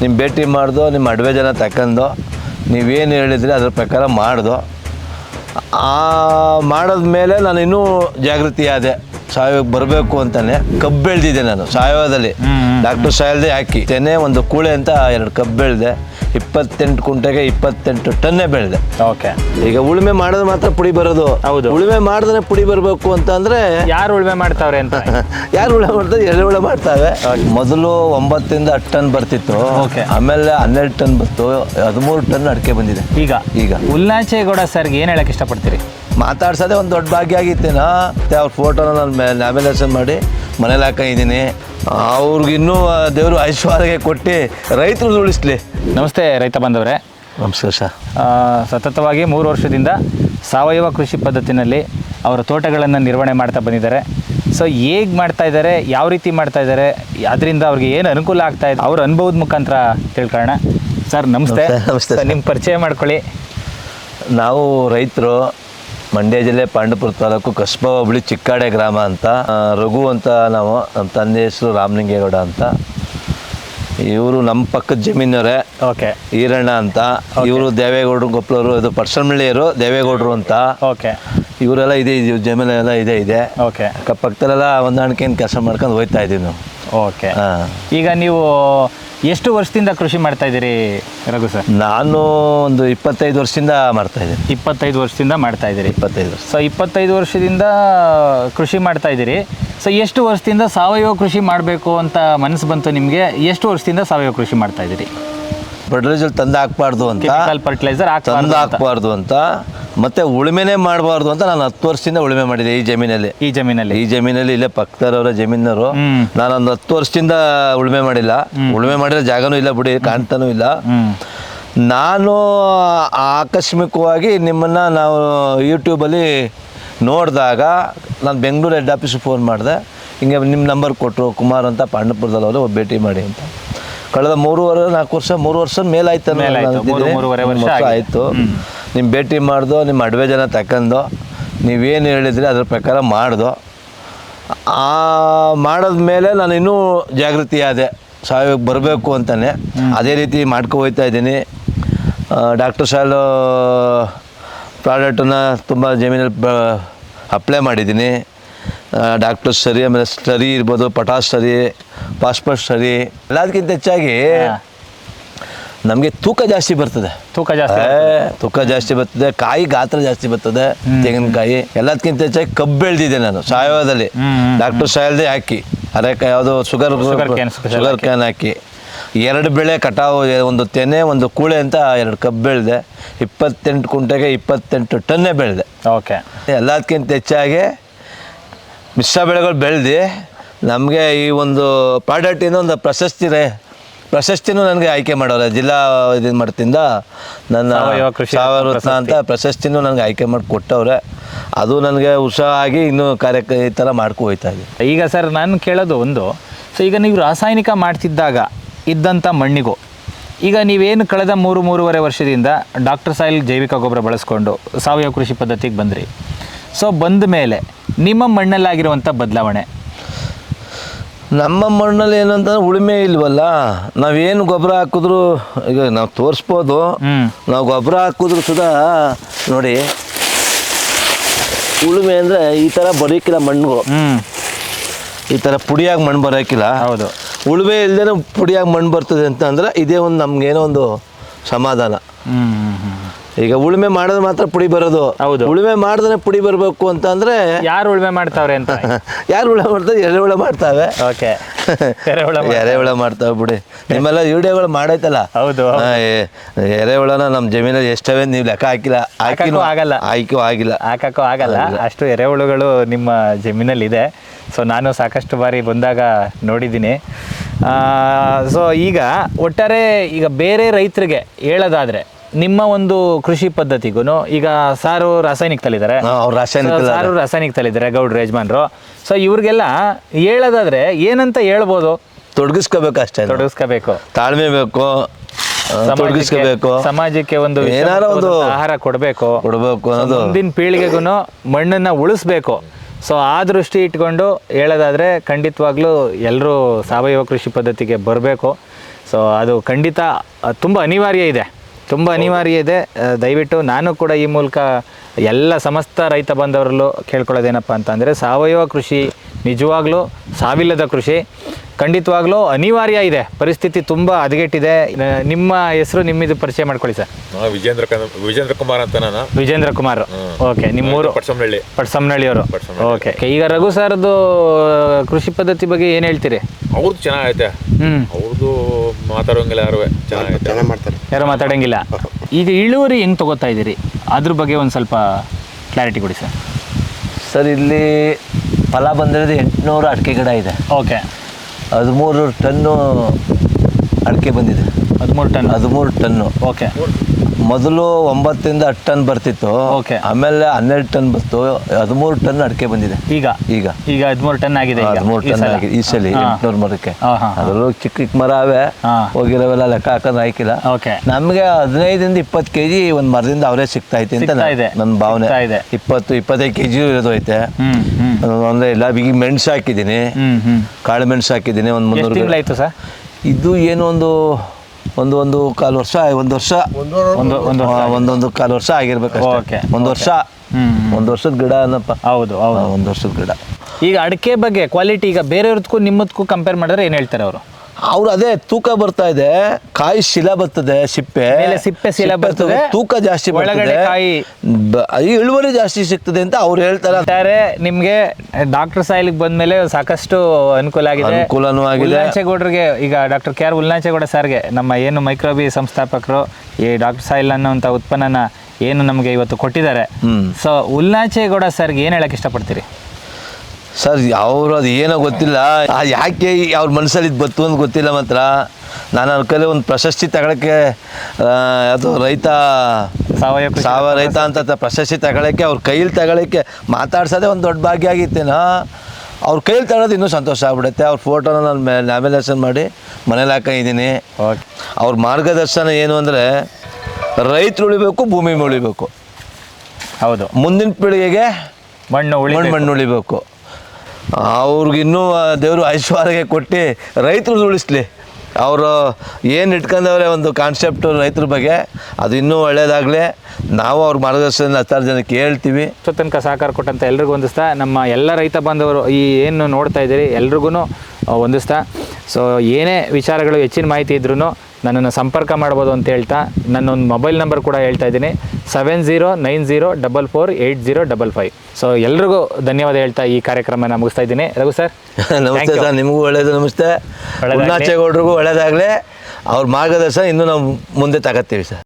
ನಿಮ್ಮ ಭೇಟಿ ಮಾಡ್ದು, ನಿಮ್ಮ ಅಡವೆ ಜನ ತಕ್ಕಂದು ನೀವೇನು ಹೇಳಿದ್ರಿ ಅದ್ರ ಪ್ರಕಾರ ಮಾಡ್ದು. ಆ ಮಾಡಿದ್ಮೇಲೆ ನಾನು ಇನ್ನೂ ಜಾಗೃತಿ ಆದೆ ಸಾವಯವಕ್ಕೆ ಬರಬೇಕು ಅಂತಲೇ ಕಬ್ಬು ಬೆಳೆದಿದ್ದೆ ನಾನು ಸಾವಯವದಲ್ಲಿ ಡಾಕ್ಟರ್ ಸಾಯಲ್ದೆ ಹಾಕಿ. ತೆನೆ ಒಂದು ಕೂಳೆ ಅಂತ ಎರಡು ಕಬ್ ಬೆಳೆದೆ ಇಪ್ಪತ್ತೆಂಟು ಕುಂಟೆಗೆ ಇಪ್ಪತ್ತೆಂಟು ಟನ್ನೇ ಬೆಳೆದೆ. ಓಕೆ. ಈಗ ಉಳುಮೆ ಮಾಡಿದ್ರೆ ಮಾತ್ರ ಪುಡಿ ಬರೋದು. ಹೌದು. ಉಳುಮೆ ಮಾಡಿದ್ರೆ ಪುಡಿ ಬರಬೇಕು ಅಂತ ಅಂದ್ರೆ ಯಾರು ಉಳುಮೆ ಮಾಡ್ತಾವ್ರೆ ಅಂತ? ಯಾರು ಉಳುಮೆ ಮಾಡ್ತಾರೆ? ಉಳುಮೆ ಮಾಡ್ತಾವೆ. ಮೊದಲು ಒಂಬತ್ತರಿಂದ ಹತ್ತು ಟನ್ ಬರ್ತಿತ್ತು. ಓಕೆ. ಆಮೇಲೆ ಹನ್ನೆರಡು ಟನ್ ಬಂತು. ಹದಿಮೂರು ಟನ್ ಅಡಿಕೆ ಬಂದಿದೆ. ಈಗ? ಈಗ. ಉಲ್ಲಾಚೇಗೌಡ ಸರ್ಗೆ ಏನು ಹೇಳಕ್ ಇಷ್ಟಪಡ್ತೀರಿ? ಮಾತಾಡ್ಸೋದೇ ಒಂದು ದೊಡ್ಡ ಭಾಗ್ಯ ಆಗಿತ್ತೇನೋ. ಮತ್ತೆ ಅವ್ರ ಫೋಟೋನ ನಾನು ಲ್ಯಾಮಿನೇಷನ್ ಮಾಡಿ ಮನೇಲಿ ಹಾಕೊಂಡಿದ್ದೀನಿ. ಅವ್ರಿಗಿನ್ನೂ ದೇವರು ಐಶ್ವರ್ಯ ಕೊಟ್ಟು ರೈತರು ಉಳಿಸ್ಲಿ. ನಮಸ್ತೆ ರೈತ ಬಾಂಧವ್ರೆ. ನಮಸ್ಕಾರ ಸರ್. ಸತತವಾಗಿ ಮೂರು ವರ್ಷದಿಂದ ಸಾವಯವ ಕೃಷಿ ಪದ್ಧತಿನಲ್ಲಿ ಅವರ ತೋಟಗಳನ್ನು ನಿರ್ವಹಣೆ ಮಾಡ್ತಾ ಬಂದಿದ್ದಾರೆ. ಸೊ ಹೇಗೆ ಮಾಡ್ತಾ ಇದ್ದಾರೆ ಯಾವ ರೀತಿ ಮಾಡ್ತಾ ಇದ್ದಾರೆ ಅದರಿಂದ ಅವ್ರಿಗೆ ಏನು ಅನುಕೂಲ ಆಗ್ತಾ ಇದೆ ಅವ್ರ ಅನುಭವದ ಮುಖಾಂತರ ತಿಳ್ಕೊಳ್ಳೋಣ. ಸರ್ ನಮಸ್ತೆ. ನಮಸ್ತೆ. ನಿಮ್ಮ ಪರಿಚಯ ಮಾಡ್ಕೊಳ್ಳಿ. ನಾವು ರೈತರು ಮಂಡ್ಯ ಜಿಲ್ಲೆ ಪಾಂಡಪುರ ತಾಲೂಕು ಕಸ್ಬಾ ಹೋಬಳಿ ಚಿಕ್ಕಾಡೆ ಗ್ರಾಮ ಅಂತ ರಘು ಅಂತ ನಾವು ನಮ್ಮ ತಂದೆ ಹೆಸರು ರಾಮಲಿಂಗೇಗೌಡ ಅಂತ. ಇವರು ನಮ್ಮ ಪಕ್ಕದ ಜಮೀನವರೇ. ಓಕೆ. ಈರಣ್ಣ ಅಂತ. ಇವರು ದೇವೇಗೌಡರು ಗೊಪ್ಪಲವರು ಇದು ಪರ್ಸನ್ಮಳ್ಳಿಯರು ದೇವೇಗೌಡರು ಅಂತ. ಓಕೆ. ಇವರೆಲ್ಲ ಇದೆ ಇದು ಎಲ್ಲ ಇದೆ ಇದೆ. ಓಕೆ. ಪಕ್ಕದಲ್ಲೆಲ್ಲ ಹೊಂದಾಣಿಕೆಯಿಂದ ಕೆಲಸ ಮಾಡ್ಕೊಂಡು ಹೋಗ್ತಾ ಇದ್ದೀವಿ ನಾವು. ಓಕೆ. ಈಗ ನೀವು ಎಷ್ಟು ವರ್ಷದಿಂದ ಕೃಷಿ ಮಾಡ್ತಾ ಇದ್ದೀರಿ ರಘು ಸರ್? ನಾನು ಒಂದು ಇಪ್ಪತ್ತೈದು ವರ್ಷದಿಂದ ಮಾಡ್ತಾ ಇದ್ದೀನಿ. ಇಪ್ಪತ್ತೈದು ವರ್ಷದಿಂದ ಮಾಡ್ತಾ ಇದ್ದೀರಿ. ಇಪ್ಪತ್ತೈದು ವರ್ಷ. ಸೊ ಇಪ್ಪತ್ತೈದು ವರ್ಷದಿಂದ ಕೃಷಿ ಮಾಡ್ತಾ ಇದ್ದೀರಿ. ಸೊ ಎಷ್ಟು ವರ್ಷದಿಂದ ಸಾವಯವ ಕೃಷಿ ಮಾಡಬೇಕು ಅಂತ ಮನಸ್ಸು ಬಂತು ನಿಮಗೆ? ಎಷ್ಟು ವರ್ಷದಿಂದ ಸಾವಯವ ಕೃಷಿ ಮಾಡ್ತಾ ಇದ್ದೀರಿ? ಫರ್ಟಿಲೈಸರ್ ತಂದು ಹಾಕ್ಬಾರ್ದು ಅಂತ. ಫರ್ಟಿಲೈಸರ್ ತಂದು ಹಾಕ್ಬಾರ್ದು ಅಂತ. ಮತ್ತೆ ಉಳುಮೆನೆ ಮಾಡಬಾರ್ದು ಅಂತ ನಾನು ಹತ್ತು ವರ್ಷದಿಂದ ಉಳುಮೆ ಮಾಡಿದೆ ಈ ಜಮೀನಲ್ಲಿ. ಈ ಜಮೀನಲ್ಲಿ. ಈ ಜಮೀನಲ್ಲಿ ಇಲ್ಲೇ ಪಕ್ಕದವರ ಜಮೀನರು. ನಾನು ಒಂದು ಹತ್ತು ವರ್ಷದಿಂದ ಉಳುಮೆ ಮಾಡಿಲ್ಲ. ಉಳುಮೆ ಮಾಡಿದ್ರೆ ಜಾಗನೂ ಇಲ್ಲ ಬಿಡಿ ಕಾಣ್ತಾನೂ ಇಲ್ಲ. ನಾನು ಆಕಸ್ಮಿಕವಾಗಿ ನಿಮ್ಮನ್ನ ನಾವು ಯೂಟ್ಯೂಬಲ್ಲಿ ನೋಡಿದಾಗ ನಾನು ಬೆಂಗಳೂರು ಹೆಡ್ ಆಫೀಸ್ ಫೋನ್ ಮಾಡಿದೆ. ಹಿಂಗೆ ನಿಮ್ಮ ನಂಬರ್ ಕೊಟ್ಟರು ಕುಮಾರ್ ಅಂತ ಪಾಂಡಪುರದಲ್ಲವರು ಒಬ್ಬ ಭೇಟಿ ಮಾಡಿ ಅಂತ. ಕಳೆದ ಮೂರುವರೆ ನಾಲ್ಕು ವರ್ಷ ಮೂರು ವರ್ಷ ಮೇಲಾಯ್ತು ಆಯಿತು. ನಿಮ್ಮ ಭೇಟಿ ಮಾಡ್ದೋ ನಿಮ್ಮ ಅಡವೆ ಜನ ತಕ್ಕಂಡು ನೀವೇನು ಹೇಳಿದ್ರಿ ಅದ್ರ ಪ್ರಕಾರ ಮಾಡ್ದೋ. ಆ ಮಾಡಿದ್ಮೇಲೆ ನಾನು ಇನ್ನೂ ಜಾಗೃತಿ ಆದೆ ಸಾವಯವಕ್ಕೆ ಬರಬೇಕು ಅಂತಲೇ ಅದೇ ರೀತಿ ಮಾಡ್ಕೊ ಹೋಗ್ತಾ ಇದ್ದೀನಿ. ಡಾಕ್ಟರ್ ಸಾಲು ಪ್ರಾಡಕ್ಟನ್ನ ತುಂಬ ಜಮೀನಲ್ಲಿ ಅಪ್ಲೈ ಮಾಡಿದ್ದೀನಿ. ಡಾಕ್ಟರ್ ಸರಿ ಆಮೇಲೆ ಸ್ಟರಿ ಇರ್ಬೋದು ಪಟಾಸ್ ಸ್ಟರಿ ಪಾಸ್ಪೋರ್ಟ್ ಸ್ಟರಿ ಎಲ್ಲದಕ್ಕಿಂತ ಹೆಚ್ಚಾಗಿ ನಮಗೆ ತೂಕ ಜಾಸ್ತಿ ಬರ್ತದೆ. ತೂಕ ಜಾಸ್ತಿ ಏ, ತೂಕ ಜಾಸ್ತಿ ಬರ್ತದೆ ಕಾಯಿ ಗಾತ್ರ ಜಾಸ್ತಿ ಬರ್ತದೆ ತೆಂಗಿನಕಾಯಿ ಎಲ್ಲದಕ್ಕಿಂತ ಹೆಚ್ಚಾಗಿ ಕಬ್ಬು ಬೆಳೆದಿದ್ದೆ ನಾನು ಸಾವಯವದಲ್ಲಿ. ಡಾಕ್ಟರ್ ಸಾಯಲ್ದೆ ಹಾಕಿ ಅದೇ ಯಾವುದು sugar Sugar cane special sugar cane ಹಾಕಿ. ಎರಡು ಬೆಳೆ ಕಟಾವು ಎ- ಒಂದು ತೆನೆ ಒಂದು ಕೂಳೆ ಅಂತ ಎರಡು ಕಬ್ಬು ಬೆಳೆದೆ ಇಪ್ಪತ್ತೆಂಟು ಕುಂಟೆಗೆ ಇಪ್ಪತ್ತೆಂಟು ಟನ್ನೇ ಬೆಳೆದೆ. ಓಕೆ. ಎಲ್ಲದಕ್ಕಿಂತ ಹೆಚ್ಚಾಗಿ ಮಿಶ್ರ ಬೆಳೆಗಳು ಬೆಳೆದು ನಮಗೆ ಈ ಒಂದು ಪ್ರಾಡಕ್ಟಿಂದ ಒಂದು ಪ್ರಶಸ್ತಿ ರೇ ಪ್ರಶಸ್ತಿನೂ ನನಗೆ ಆಯ್ಕೆ ಮಾಡೋರೆ ಜಿಲ್ಲಾ ಇದು ಮಾಡ್ತಿಂದ ನನ್ನ ಸಾವಯವ ಕೃಷಿ ಸಾವಯವ ರತ್ನ ಅಂತ ಪ್ರಶಸ್ತಿನೂ ನನಗೆ ಆಯ್ಕೆ ಮಾಡಿ ಕೊಟ್ಟವ್ರೆ. ಅದು ನನಗೆ ಉತ್ಸಾಹ ಆಗಿ ಇನ್ನೂ ಕಾರ್ಯ ಈ ಥರ ಮಾಡ್ಕೊ ಹೋಯ್ತಾ ಇದೆ. ಈಗ ಸರ್ ನಾನು ಕೇಳೋದು ಒಂದು ಸೊ ಈಗ ನೀವು ರಾಸಾಯನಿಕ ಮಾಡ್ತಿದ್ದಾಗ ಇದ್ದಂಥ ಮಣ್ಣಿಗೂ ಈಗ ನೀವೇನು ಕಳೆದ ಮೂರು ಮೂರುವರೆ ವರ್ಷದಿಂದ ಡಾಕ್ಟರ್ ಸಾಯಿಲ್ ಜೈವಿಕ ಗೊಬ್ಬರ ಬಳಸ್ಕೊಂಡು ಸಾವಯವ ಕೃಷಿ ಪದ್ಧತಿಗೆ ಬಂದ್ರಿ. ಸೊ ಬಂದ ಮೇಲೆ ನಿಮ್ಮ ಮಣ್ಣಲ್ಲಾಗಿರುವಂಥ ಬದಲಾವಣೆ ನಮ್ಮ ಮಣ್ಣಲ್ಲಿ ಏನಂತಂದ್ರೆ ಉಳುಮೆ ಇಲ್ವಲ್ಲ ನಾವೇನು ಗೊಬ್ಬರ ಹಾಕಿದ್ರು ಈಗ ನಾವು ತೋರಿಸ್ಬೋದು. ನಾವು ಗೊಬ್ಬರ ಹಾಕಿದ್ರು ಸುದ ನೋಡಿ ಉಳುಮೆ ಅಂದರೆ ಈ ಥರ ಬರೋಕ್ಕಿಲ್ಲ ಮಣ್ಣು ಈ ಥರ ಪುಡಿಯಾಗಿ ಮಣ್ಣು ಬರೋಕ್ಕಿಲ್ಲ ಹೌದು. ಉಳುಮೆ ಇಲ್ಲದೇ ಪುಡಿಯಾಗಿ ಮಣ್ಣು ಬರ್ತದೆ ಅಂತ ಅಂದ್ರೆ ಇದೇ ಒಂದು ಏನೋ ಒಂದು ಸಮಾಧಾನ. ಈಗ ಉಳುಮೆ ಮಾಡೋದು ಮಾತ್ರ ಪುಡಿ ಬರೋದು. ಹೌದು. ಉಳುಮೆ ಮಾಡಿದ್ರೆ ಪುಡಿ ಬರಬೇಕು ಅಂತ ಅಂದ್ರೆ ಯಾರು ಉಳುಮೆ ಮಾಡ್ತಾವ್ರೆ ಅಂತ? ಯಾರು ಉಳುಮೆ ಮಾಡ್ತಾರೆ? ಎರೆಹುಳ ಮಾಡ್ತಾವೆ. ಓಕೆ. ಎರೆಹುಳ ಮಾಡ್- ಎರೆಹುಳ ಮಾಡ್ತಾವೆ ಬಿಡಿ. ನಿಮ್ಮೆಲ್ಲ ವಿಡಿಯೋಗಳು ಮಾಡೈತಲ್ಲ? ಹೌದು. ಹಾ, ಎ- ಎರೆಹುಳನ ನಮ್ಮ ಜಮೀನಲ್ಲಿ ಎಷ್ಟವೆ ನೀವು ಲೆಕ್ಕ ಹಾಕಿಲ್ಲ. ಹಾಕಕ್ಕೂ ಆಗಲ್ಲ. ಆಯ್ಕೆ ಆಗಿಲ್ಲ. ಹಾಕಕ್ಕೂ ಆಗಲ್ಲ. ಅಷ್ಟು ಎರೆಹುಳುಗಳು ನಿಮ್ಮ ಜಮೀನಲ್ಲಿ ಇದೆ ಸೊ ನಾನು ಸಾಕಷ್ಟು ಬಾರಿ ಬಂದಾಗ ನೋಡಿದ್ದೀನಿ. ಸೊ ಈಗ ಒಟ್ಟಾರೆ ಈಗ ಬೇರೆ ರೈತರಿಗೆ ಹೇಳೋದಾದ್ರೆ ನಿಮ್ಮ ಒಂದು ಕೃಷಿ ಪದ್ಧತಿಗೂ ಈಗ ಸಾರು ರಾಸಾಯನಿಕ ತಲಿದ್ದಾರೆ ರಾಸಾಯನಿಕ ಸಾರು ರಾಸಾಯನಿಕ ತಲಿದ್ದಾರೆ ಗೌಡ್ರು ಯಜಮಾನ್ರು. ಸೊ ಇವ್ರಿಗೆಲ್ಲ ಹೇಳೋದಾದ್ರೆ ಏನಂತ ಹೇಳ್ಬೋದು? ತೊಡಗಿಸ್ಕೋಬೇಕು ಅಷ್ಟೇ ತೊಡಗಿಸ್ಕೋಬೇಕು. ತಾಳ್ಮೆ ಬೇಕು ತೊಡಗಿಸ್ಕೋಬೇಕು. ಸಮಾಜಕ್ಕೆ ಒಂದು ಏನಾದ್ರು ಒಂದು ಆಹಾರ ಕೊಡಬೇಕು. ಕೊಡಬೇಕು ಅನ್ನೋದು. ಮುಂದಿನ ಪೀಳಿಗೆಗೂ ಮಣ್ಣನ್ನ ಉಳಿಸ್ಬೇಕು. ಸೊ ಆ ದೃಷ್ಟಿ ಇಟ್ಕೊಂಡು ಹೇಳೋದಾದ್ರೆ ಖಂಡಿತವಾಗ್ಲೂ ಎಲ್ಲರೂ ಸಾವಯವ ಕೃಷಿ ಪದ್ಧತಿಗೆ ಬರಬೇಕು. ಸೊ ಅದು ಖಂಡಿತ ತುಂಬ ಅನಿವಾರ್ಯ ಇದೆ. ತುಂಬ ಅನಿವಾರ್ಯ ಇದೆ. ದಯವಿಟ್ಟು ನಾನು ಕೂಡ ಈ ಮೂಲಕ ಎಲ್ಲ ಸಮಸ್ತ ರೈತ ಬಂದವರಲ್ಲೂ ಕೇಳ್ಕೊಳ್ಳೋದೇನಪ್ಪ ಅಂತಂದರೆ ಸಾವಯವ ಕೃಷಿ ನಿಜವಾಗ್ಲೂ ಸಾವಿಲ್ಲದ ಕೃಷಿ. ಖಂಡಿತವಾಗ್ಲೂ ಅನಿವಾರ್ಯ ಇದೆ. ಪರಿಸ್ಥಿತಿ ತುಂಬ ಹದಗೆಟ್ಟಿದೆ. ನಿಮ್ಮ ಹೆಸರು ನಿಮ್ಮಿದು ಪರಿಚಯ ಮಾಡ್ಕೊಳ್ಳಿ ಸರ್. ವಿಜೇಂದ್ರ ವಿಜೇಂದ್ರ ಕುಮಾರ್ ಅಂತ ನಾನು ವಿಜೇಂದ್ರ ಕುಮಾರ್. ಓಕೆ ನಿಮ್ಮೂರು ಪಟ್ಸಮ್ನಹಳ್ಳಿ ಅವರು ಓಕೆ ಈಗ ರಘು ಸರ್ದು ಕೃಷಿ ಪದ್ಧತಿ ಬಗ್ಗೆ ಏನು ಹೇಳ್ತೀರಿ? ಅವ್ರದ್ದು ಚೆನ್ನಾಗೈತೆ. ಹ್ಞೂ ಅವ್ರದ್ದು ಮಾತಾಡೋಂಗಿಲ್ಲ ಯಾರು. ಚೆನ್ನಾಗೈತೆ. ಚೆನ್ನಾಗಿ ಮಾಡ್ತಾರೆ. ಯಾರು ಮಾತಾಡೋಂಗಿಲ್ಲ. ಈಗ ಇಳುವರಿ ಹೆಂಗೆ ತಗೋತಾ ಇದ್ದೀರಿ? ಅದ್ರ ಬಗ್ಗೆ ಒಂದು ಸ್ವಲ್ಪ ಕ್ಲಾರಿಟಿ ಕೊಡಿ ಸರ್. ಸರ್ ಇಲ್ಲಿ ಫಲ ಬಂದಿರೋದು ಎಂಟುನೂರು ಅಡಿಕೆ ಗಿಡ ಇದೆ. ಓಕೆ. ಹದಿಮೂರು ಟನ್ನು ಅಡಿಕೆ ಬಂದಿದೆ. ಹದಿಮೂರು ಟನ್ ಹದಿಮೂರು ಟನ್ನು. ಓಕೆ. ಮೊದಲು ಒಂಬತ್ತರಿಂದ ಹತ್ತು ಟನ್ ಬರ್ತಿತ್ತು. Okay. ಆಮೇಲೆ ಹನ್ನೆರಡು ಟನ್ ಬಂತು. ಹದಿಮೂರು ಟನ್ ಅಡಿಕೆ ಬಂದಿದೆ. ಈಗ? ಈಗ. ಈಗ ಹದಿಮೂರು ಟನ್ ಆಗಿದೆ ಈಗ? ಹದಿಮೂರು ಈ ಟನ್ ಸಲ. ಆಗಿದೆ. ಈ ಸಲ ಹಾ. ಎಂಟುನೂರು ಮರಕ್ಕೆ. ಹಾ, ಹಾ, ಹಾ. ಅದರಲ್ಲೂ ಚಿಕ್ಕ ಚಿಕ್ಕ ಮರ ಅವೇ. ಹಾ. ಹೋಗಿರೋವೆಲ್ಲ ಲೆಕ್ಕ ಹಾಕೋದು ಹಾಕಿಲ್ಲ. ಓಕೆ ನಮಗೆ ಹದಿನೈದಿಂದ ಇಪ್ಪತ್ತು ಕೆ ಜಿ ಒಂದು ಮರದಿಂದ ಅವರೇ ಸಿಗ್ತಾ ಐತೆ ಅಂತ ಸಿಗ್ತಾ ಇದೆ. ನನ್ನ ಭಾವನೆ. ಸಿಗ್ತಾ ಇದೆ. ಇಪ್ಪತ್ತು ಇಪ್ಪತ್ತೈದು ಕೆ ಜಿ ಇರೋದು ಐತೆ. ಹ್ಮ್ ಹ್ಮ್. ಅಂದರೆ ಇಲ್ಲ ಈಗ ಮೆಣಸು ಹಾಕಿದ್ದೀನಿ. ಹ್ಮ್ ಹ್ಮ್. ಕಾಳು ಮೆಣಸು ಹಾಕಿದ್ದೀನಿ ಒಂದು ಎಷ್ಟು ಮುನ್ನೂರು ಗಿಡ. ತಿಂಗಳಾಯ್ತು ಸರ್? ಇದು ಏನೋ ಒಂದು ಒಂದು ಒಂದು ಕಾಲು ವರ್ಷ ಒಂದು ವರ್ಷ. ಒಂದು ಒಂದು ಆ, ಒಂದೊಂದು ಕಾಲು ವರ್ಷ ಆಗಿರ್ಬೇಕು ಓಕೆ, ಒಂದು ವರ್ಷ. ಒಂದು ವರ್ಷದ ಗಿಡ ಅನ್ನಪ್ಪ. ಹೌದು ಹೌದು. ಒಂದು ವರ್ಷದ ಗಿಡ. ಈಗ ಅಡಿಕೆ ಬಗ್ಗೆ ಕ್ವಾಲಿಟಿ ಈಗ ಬೇರೆಯವ್ರದಕ್ಕೂ ನಿಮ್ಮದಕ್ಕೂ ಕಂಪೇರ್ ಮಾಡಿದ್ರೆ ಏನು ಹೇಳ್ತಾರೆ ಅವರು? ಅವ್ರು ಅದೇ ತೂಕ ಬರ್ತಾ ಇದೆ ಕಾಯಿ ಶಿಲ ಬರ್ತದೆ ಸಿಪ್ಪೆ ಮೇಲೆ ಸಿಪ್ಪೆ ಶಿಲ ಬರ್ತದೆ. ತೂಕ ಜಾಸ್ತಿ ಒಳಗಡೆ ಬರ್ತದೆ ಕಾಯಿ. ಬ- ಈ ಇಳುವರಿ ಜಾಸ್ತಿ ಸಿಗ್ತದೆ ಅಂತ ಅವ್ರು ಹೇಳ್ತಾರೆ ಒಟ್ಟಾರೆ ನಿಮಗೆ ಡಾಕ್ಟರ್ ಸಾಯಿಲಿಗೆ ಬಂದ್ಮೇಲೆ ಸಾಕಷ್ಟು ಅನುಕೂಲ ಆಗಿದೆ ಅನುಕೂಲನೂ ಆಗಿದೆ. ಉಲ್ಲಾಂಚೇಗೌಡರಿಗೆ ಈಗ ಡಾಕ್ಟರ್ ಕೆ ಆರ್ ಉಲ್ಲಾಂಚೇಗೌಡ ಸರ್ಗೆ ನಮ್ಮ ಏನು ಮೈಕ್ರೋಬಿ ಸಂಸ್ಥಾಪಕರು ಈ ಡಾಕ್ಟರ್ ಸಾಯಿಲ್ ಅನ್ನೋಂಥ ಉತ್ಪನ್ನನ ಏನು ನಮಗೆ ಇವತ್ತು ಕೊಟ್ಟಿದ್ದಾರೆ. ಸೊ ಉಲ್ಲಾಂಚೇಗೌಡ ಸರ್ಗೆ ಏನು ಹೇಳಕ್ ಇಷ್ಟಪಡ್ತೀರಿ ಸರ್ ಅವ್ರು ಅದು ಏನೋ ಗೊತ್ತಿಲ್ಲ. ಆ ಯಾಕೆ ಈ ಅವ್ರ ಮನಸ್ಸಲ್ಲಿ ಇದು ಬತ್ತು ಅಂತ ಗೊತ್ತಿಲ್ಲ ಮಾತ್ರ. ನಾನು ಅವ್ರ ಕೈಲಿ ಒಂದು ಪ್ರಶಸ್ತಿ ತಗೊಳಕ್ಕೆ ಅದು ರೈತ ಸಾವಯವ ಕೃಷಿ ಸಾವ ರೈತ ಅಂತ ತ- ಪ್ರಶಸ್ತಿ ತಗೊಳಕ್ಕೆ ಅವ್ರ ಕೈಲಿ ತಗೊಳಕ್ಕೆ ಮಾತಾಡ್ಸೋದೇ ಒಂದು ದೊಡ್ಡ ಭಾಗ್ಯ ಆಗಿತ್ತೇನೋ ಅವ್ರ ಕೈಲಿ ತಗೊಳೋದು ಇನ್ನೂ ಸಂತೋಷ ಆಗ್ಬಿಡುತ್ತೆ. ಅವ್ರ ಫೋಟೋನ ನಾನು ಮೇ ಲ್ಯಾಮಿನೇಷನ್ ಮಾಡಿ ಮನೇಲಿ ಹಾಕಿದ್ದೀನಿ ಓಕೆ. ಅವ್ರ ಮಾರ್ಗದರ್ಶನ ಏನು ಅಂದರೆ ರೈತರು ಉಳಿಬೇಕು ಭೂಮಿ ಉಳಿಬೇಕು. ಹೌದು. ಮುಂದಿನ ಪೀಳಿಗೆಗೆ ಮಣ್ಣು ಉಳಿ ಮಣ್ಣು ಮಣ್ಣು ಉಳಿಬೇಕು. ಅವ್ರಿಗಿನ್ನೂ ದೇವರು ಐಶ್ವರ್ಯ ಕೊಟ್ಟು ರೈತರು ಉಳಿಸ್ಲಿ. ಅವರು ಏನು ಇಟ್ಕೊಂಡವ್ರೆ ಒಂದು ಕಾನ್ಸೆಪ್ಟು ರೈತರ ಬಗ್ಗೆ, ಅದು ಇನ್ನೂ ಒಳ್ಳೆಯದಾಗಲಿ ನಾವು ಅವ್ರ ಮಾರ್ಗದರ್ಶನ ಹತ್ತಾರು ಜನಕ್ಕೆ ಹೇಳ್ತೀವಿ. ತನಕ ಸಹಕಾರ ಕೊಟ್ಟಂತ ಎಲ್ರಿಗೂ ಹೊಂದಿಸ್ತಾ ನಮ್ಮ ಎಲ್ಲ ರೈತ ಬಾಂಧವರು ಈ ಏನು ನೋಡ್ತಾ ಇದ್ದೀರಿ, ಎಲ್ರಿಗೂ ಹೊಂದಿಸ್ತಾ ಸೊ ಏನೇ ವಿಚಾರಗಳು, ಹೆಚ್ಚಿನ ಮಾಹಿತಿ ಇದ್ರೂ ನನ್ನನ್ನು ಸಂಪರ್ಕ ಮಾಡ್ಬೋದು ಅಂತ ಹೇಳ್ತಾ ನನ್ನೊಂದು ಮೊಬೈಲ್ ನಂಬರ್ ಕೂಡ ಹೇಳ್ತಾ ಇದ್ದೀನಿ. Seven zero nine zero double four eight zero double five. So ಎಲ್ರಿಗೂ ಧನ್ಯವಾದ ಹೇಳ್ತಾ ಈ ಕಾರ್ಯಕ್ರಮನ ಮುಗಿಸ್ತಾ ಇದ್ದೀನಿ. ರಘು ಸರ್ ನಮಸ್ತೆ ಸರ್ ನಿಮಗೂ ಒಳ್ಳೇದು ನಮಸ್ತೆ. ಒಳ್ಳೆದಾಗ್ಲಿ. ಒಳ್ಳೇದಾಗಲಿ. ಅವ್ರ ಮಾರ್ಗದರ್ಶನ ಇನ್ನೂ ನಾವು ಮುಂದೆ ತಗೋತೀವಿ ಸರ್.